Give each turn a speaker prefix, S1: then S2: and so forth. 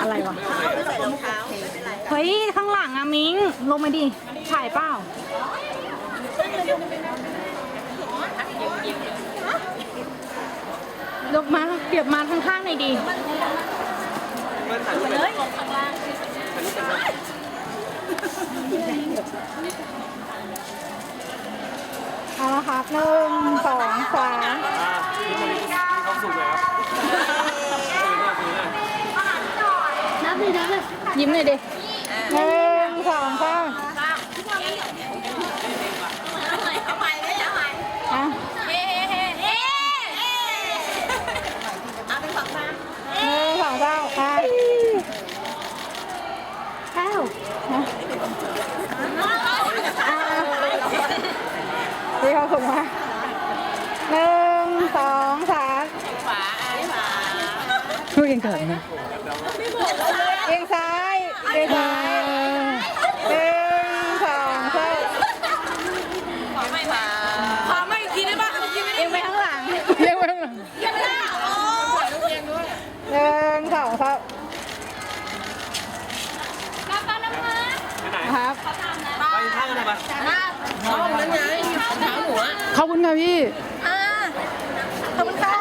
S1: อะไรวะ
S2: ใส่รองเท้าเฮ้
S1: ย ข้างหลังอะมิง ลงมาดิถ่ายเปล่าลงมาเดี๋ยวมาข้างๆหน่อยดิเอาละครับหนึ่ง
S3: ย
S1: นับเลยยิ้มหน่อยดิหนึ่งสองสาม
S2: เอาใหม่เลยเอาใหม่
S1: อะ
S2: เฮ้เฮ้เฮ้เอาเป็นของมา
S1: หนึ่งสองสามอะแก้วนะอ่ามีความสุขมากหนึ่งสองสาม
S2: ฝา ไอ้ฝา
S1: พูดกันก่อนนะเอียงซ้ายเอียงซ้ายหนึ่งสองสาม
S2: ขอไม่ฝาขอไม่อีกทีได้ป่ะกินไม่ได้
S1: เอียงไปข้างหลังเอียงไปข้างหลัง
S2: กินไม่ได้โอ้
S1: หนึ่งสองสาม
S3: ไปไหน
S1: ครับ
S3: ไปข้างกันไป
S2: เอาเป็นไงเท้างหนูอะ
S1: ขอบคุณค่ะพี่
S2: ขอบคุณค่ะ